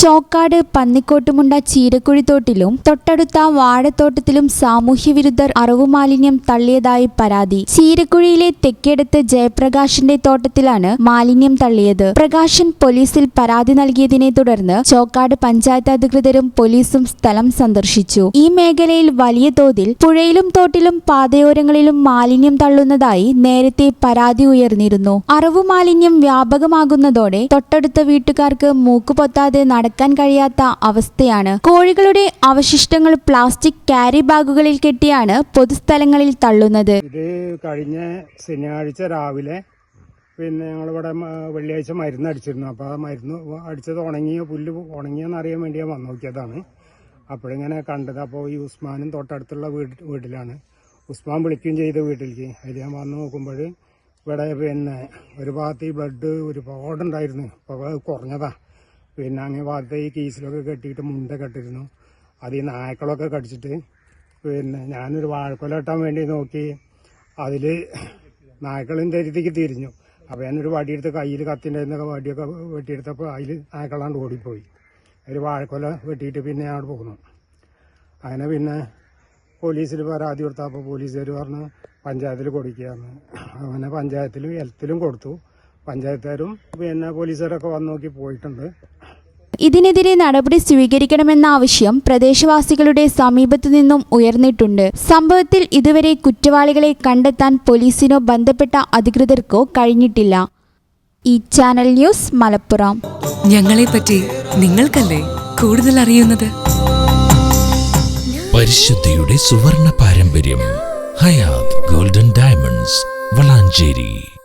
ചോക്കാട് പന്നിക്കോട്ടുമുണ്ട ചീരക്കുഴിത്തോട്ടിലും തൊട്ടടുത്ത വാഴത്തോട്ടത്തിലും സാമൂഹ്യവിരുദ്ധർ അറവുമാലിന്യം തള്ളിയതായി പരാതി. ചീരക്കുഴിയിലെ തെക്കേടത്ത് ജയപ്രകാശിന്റെ തോട്ടത്തിലാണ് മാലിന്യം തള്ളിയത്. പ്രകാശൻ പോലീസിൽ പരാതി നൽകിയതിനെ തുടർന്ന് ചോക്കാട് പഞ്ചായത്ത് അധികൃതരും പോലീസും സ്ഥലം സന്ദർശിച്ചു. ഈ മേഖലയിൽ വലിയ തോതിൽ പുഴയിലും തോട്ടിലും പാതയോരങ്ങളിലും മാലിന്യം തള്ളുന്നതായി നേരത്തെ പരാതി ഉയർന്നിരുന്നു. അറവുമാലിന്യം വ്യാപകമാകുന്നതോടെ തൊട്ടടുത്ത വീട്ടുകാർക്ക് മൂക്കുപൊത്താതെ നടക്കാൻ കഴിയാത്ത അവസ്ഥയാണ്. കോഴികളുടെ അവശിഷ്ടങ്ങൾ പ്ലാസ്റ്റിക് ക്യാരി ബാഗുകളിൽ കെട്ടിയാണ് പൊതുസ്ഥലങ്ങളിൽ തള്ളുന്നത്. ഇത് കഴിഞ്ഞ ശനിയാഴ്ച രാവിലെ പിന്നെ ഞങ്ങളിവിടെ വെള്ളിയാഴ്ച മരുന്ന് അടിച്ചിരുന്നു. അപ്പോൾ മരുന്ന് അടിച്ചത് ഉണങ്ങിയോ പുല്ല് ഉണങ്ങിയോന്ന് അറിയാൻ വേണ്ടി ഞാൻ വന്നു നോക്കിയതാണ്. അപ്പോഴിങ്ങനെ കണ്ടത്. അപ്പോൾ ഈ ഉസ്മാനും തൊട്ടടുത്തുള്ള വീട് വീട്ടിലാണ്. ഉസ്മാൻ വിളിക്കുകയും ചെയ്ത വീട്ടിലേക്ക്. അതിൽ ഞാൻ വന്ന് നോക്കുമ്പോൾ ഇവിടെ പിന്നെ ഒരു ഭാഗത്ത് ഈ ബ്ലഡ് ഒരുപാടുണ്ടായിരുന്നു. അപ്പോൾ കുറഞ്ഞതാണ് കുറഞ്ഞതാ. പിന്നെ അങ്ങനെ ഭാഗത്ത് ഈ കീസിലൊക്കെ കെട്ടിയിട്ട് മുണ്ട കെട്ടിരുന്നു. അത് ഈ നായ്ക്കളൊക്കെ കടിച്ചിട്ട് പിന്നെ ഞാനൊരു വാഴക്കൊല കെട്ടാൻ വേണ്ടി നോക്കി. അതിൽ നായ്ക്കളിന്റെ രീതിക്ക് തിരിഞ്ഞു. അപ്പോൾ ഞാനൊരു വടിയെടുത്ത് കയ്യിൽ കത്തിന്റെ വടിയൊക്കെ വെട്ടിയെടുത്തപ്പോൾ അതിൽ നായ്ക്കളാണ്ട് ഓടിപ്പോയി. ഒരു വാഴക്കൊല വെട്ടിയിട്ട് പിന്നെ അവിടെ പോകുന്നു അങ്ങനെ പിന്നെ പോലീസിൽ പരാതി കൊടുത്തപ്പോൾ പോലീസുകാർ പറഞ്ഞു പഞ്ചായത്തിൽ കൊടുക്കുകയെന്ന് അങ്ങനെ പഞ്ചായത്തിലും ഹെൽത്തിലും കൊടുത്തു. പഞ്ചായത്തുകാരും പിന്നെ പോലീസുകാരൊക്കെ വന്ന് നോക്കി പോയിട്ടുണ്ട്. ഇതിനെതിരെ നടപടി സ്വീകരിക്കണമെന്ന ആവശ്യം പ്രദേശവാസികളുടെ സമീപത്തു നിന്നും ഉയർന്നിട്ടുണ്ട്. സംഭവത്തിൽ ഇതുവരെ കുറ്റവാളികളെ കണ്ടെത്താൻ പോലീസിനോ ബന്ധപ്പെട്ട അധികൃതർക്കോ കഴിഞ്ഞിട്ടില്ല. ഈ ചാനൽ ന്യൂസ് മലപ്പുറം. ഞങ്ങളെപ്പറ്റി നിങ്ങൾക്കല്ലേ കൂടുതൽ അറിയുന്നത്? പരിശുദ്ധിയുടെ സുവർണ പാരമ്പര്യം ഹയാത് ഗോൾഡൻ ഡയമണ്ട്സ് വളാഞ്ചേരി.